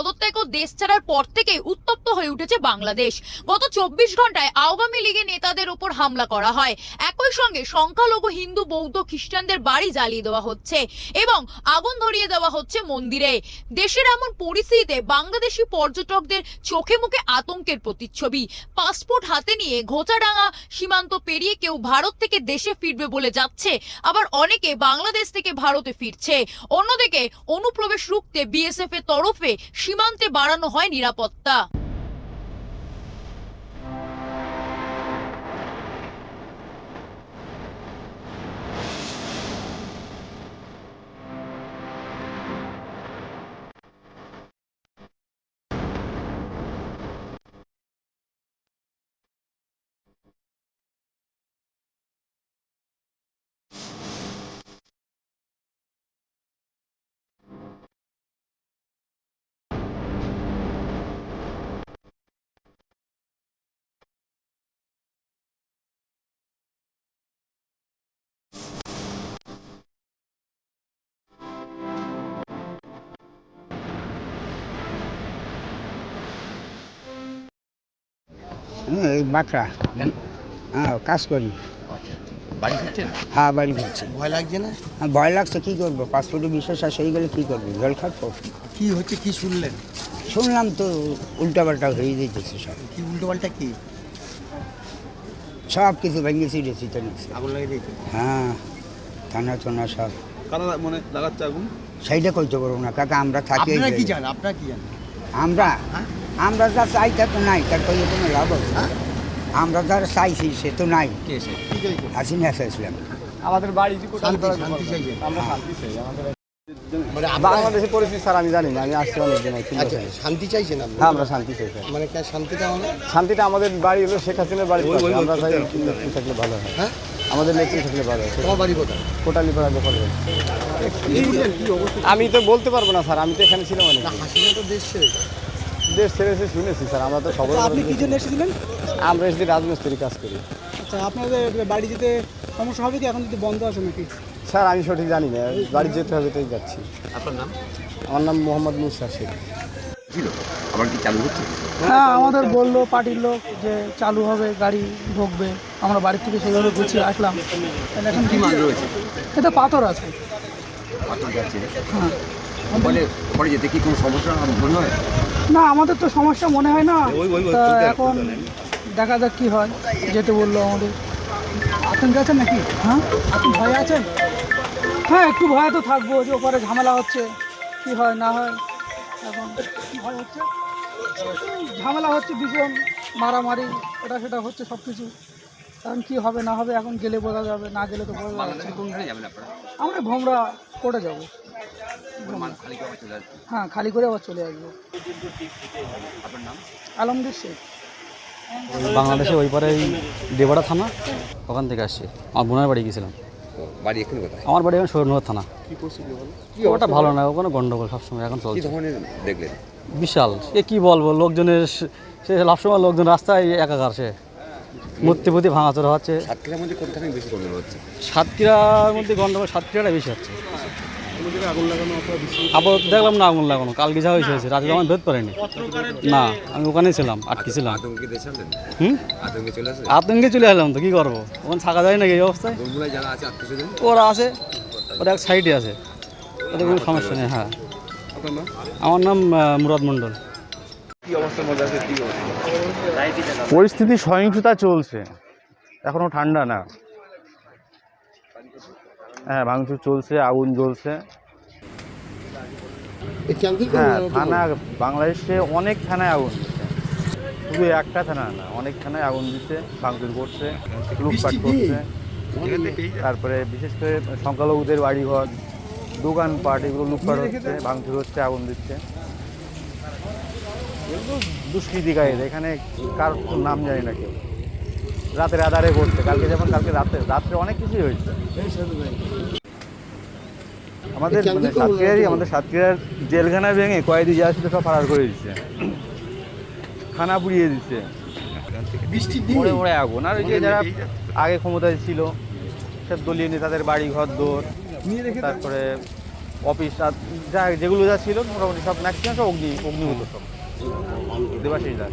পদত্যাগ ও দেশ ছাড়ার পর থেকে হয়ে উঠেছে বাংলাদেশ। গত চব্বিশ ঘন্টায় আওয়ামী লীগের নেতাদের উপর হামলা করা হয়। একই সঙ্গে সংখ্যালঘু, হিন্দু, বৌদ্ধ, খ্রিস্টানদের বাড়ি জ্বালিয়ে দেওয়া হচ্ছে এবং আগুন ধরিয়ে দেওয়া হচ্ছে মন্দিরে। দেশের এমন পরিস্থিতিতে বাংলাদেশি পর্যটকদের চোখে মুখে আতঙ্কের প্রতিচ্ছবি। পাসপোর্ট হাতে নিয়ে ঘোচাডাঙ্গা সীমান্ত পেরিয়ে কেউ ভারত থেকে দেশে ফিরবে বলে যাচ্ছে। আবার অনেকে বাংলাদেশ থেকে ভারতে ফিরছে। অন্যদিকে অনুপ্রবেশ রুখতে বিএসএফ এর তরফে সীমান্তে বাড়ানো হয় নিরাপত্তা। এই বাঁকড়া। হ্যাঁ কাজ করি। বাড়ি ফিরছেন? হ্যাঁ বাড়ি ফিরছি। ভয় লাগছে না? হ্যাঁ, ভয় লাগছে কী করব? পাসপোর্টে বিশ্বাস শেষ হয়ে গেলে কী করব? জল খাব? কি হচ্ছে কি শুনলেন? শুনলাম তো উল্টাপাল্টা হয়ে যেতেছে সব। কি উল্টোপাল্টা কি? সব কিছু ভেঙে ছিঁড়েছি তো আগুন লাগিয়ে দিয়েছে? হ্যাঁ থানা টানা সব। কারা মানে লাগাচ্ছে আগুন সেইটা করতে পারব না কাকা আমরা থাকি আপনারা কি জানেন? আপনারা কি জানেন? আমরা? হ্যাঁ? আমরা যা চাই তা তো নাই তার কই কোনো লাভ হবে হ্যাঁ? আমরা যারা চাইছি সে তো নাই। কি চাইছে? চাইছিলাম। আমাদের বাড়ি শান্তি শান্তি আমরা শান্তি চাই আমাদের মানে বাংলাদেশের পরিস্থিতি স্যার আমি জানি না আমি আসছি অনেক দিন আচ্ছা শান্তি চাইছেন আপনি? হ্যাঁ আমরা শান্তি মানে শান্তিটা মানে শান্তিটা আমাদের বাড়ি হলো শেখ হাসিনার বাড়ি আমরা চাই থাকলে ভালো হয়। হ্যাঁ? আমাদের নেত্রী থাকলে ভালো তোমার বাড়ি কোথায়? আমি তো বলতে পারব না স্যার। আমি তো এখানে ছিলাম অনেক না হাসিনা তো দেশ ছেড়ে। দেশ ছেড়ে এসে শুনেছি স্যার। আমরা তো সবাই আপনি কি জন্য এসেছিলেন? আমরা এসে রাজমিস্ত্রি কাজ করি। আচ্ছা আপনাদের বাড়ি যেতে সমস্যা হবে কি? এখন যদি বন্ধ আছে নাকি? স্যার আমি সঠিক জানি না। বাড়ি যেতে হবে তাই যাচ্ছি। আপনার নাম? আমার নাম মোহাম্মদ মুসা শেখ। ছিল? আবার কি চালু হচ্ছে? হ্যাঁ আমাদের বলল পার্টির লোক যে চালু হবে গাড়ি ঢুকবে। আমরা বাড়ি থেকে সেইভাবে গুছিয়ে আসলাম। তাহলে এখন কি মাল রয়েছে? এটা পাথর আছে। পাথর যাচ্ছে। হ্যাঁ। বলে পরে যেতে কি কোনো সমস্যা মনে হয়? না আমাদের তো সমস্যা মনে হয় না। তা এখন দেখা যাক কি হয়। যেতে বলল আমাদের। আতঙ্কে আছেন নাকি? হ্যাঁ? আপনি ভয় আছেন? হ্যাঁ একটু ভয়ে তো থাকব যে ওপারে ঝামেলা হচ্ছে। কি হয় না হয়? এখন ভয় হচ্ছে। ঝামেলা হচ্ছে ভীষণ মারামারি এটা সেটা হচ্ছে সব কিছু কারণ কী হবে না হবে এখন গেলে বোঝা যাবে না গেলে তো বোঝা যাবে আমরা ভোমরা কোর্টে যাব। খালি করে চলে আসবে হ্যাঁ খালি করে আবার চলে আসব। আপনার নাম? আলমগীর শেখ। বাংলাদেশে ওই পারে দেবড়া থানা ওখান থেকে আসছি। আমার বোনের বাড়ি গেছিলাম বাড়ি এখানে কোথায়? আমার বাড়ি এখন সৈয়দনগর থানা। ওটা ভালো না ওখানে গন্ডগোল সবসময় এখন কি চলছে ধরনের দেখলেন? বিশাল সে কি বলব লোকজনের সে- সে সবসময় লোকজন রাস্তায় একাকার সে। মূর্তি প্রতি ভাঙাচোরা হচ্ছে। সাতক্ষীরার মধ্যে কোনখানে বেশি গন্ডগোল হচ্ছে? সাতক্ষীরার মধ্যে গন্ডগোল সাতক্ষীরাটা বেশি হচ্ছে। আবার দেখলাম না আগুন লাগানো কালকে যা হয়েছে হয়েছে রাতে তো আমার বেদ পারেনি না আমি ওখানেই ছিলাম আটকে ছিলাম। আতঙ্কে চলে এলাম তো কি করব? ওখানে থাকা যায় নাকি এই অবস্থায়? ওরা আছে ওরা এক সাইডে আছে। ওদের কোনো সমস্যা নেই হ্যাঁ। আমার নাম মুরাদ মণ্ডল। কি অবস্থার মধ্যে আছে কি অবস্থা? পরিস্থিতি সহিংসতা চলছে। এখনও ঠান্ডা না। হ্যাঁ ভাঙচুর চলছে আগুন জ্বলছে। হ্যাঁ থানা বাংলাদেশে অনেক থানায় আগুন দিচ্ছে। শুধু একটা থানা না অনেক থানায় আগুন দিচ্ছে ভাঙচুর করছে লুটপাট করছে। তারপরে বিশেষ করে সংখ্যালঘুদের বাড়িঘর দোকানপাট এগুলো লুটপাট হচ্ছে ভাঙচুর হচ্ছে আগুন দিচ্ছে। এগুলো দুষ্কৃতিকারীদের এখানে কার নাম জানি না কেউ। রাতের আধারে করছে কালকে যেমন কালকে রাতে রাত্রে অনেক কিছুই হয়েছে। আমাদের মানে সাতক্ষীরারই আমাদের সাতক্ষীরার জেলখানা ভেঙে কয়েদি যা ছিল সব ফারার করে দিচ্ছে। খানা পুড়িয়ে দিচ্ছে। পড়ে পড়ে আগুন। আর ওই যে যারা আগে ক্ষমতায় ছিল সব দলীয় নেতাদের বাড়ি ঘর দৌড় তারপরে অফিস আর যা যেগুলো যা ছিল মোটামুটি সব ম্যাক্সিমাম সব অগ্নি অগ্নিভূত সব। দেবাশিস দাস।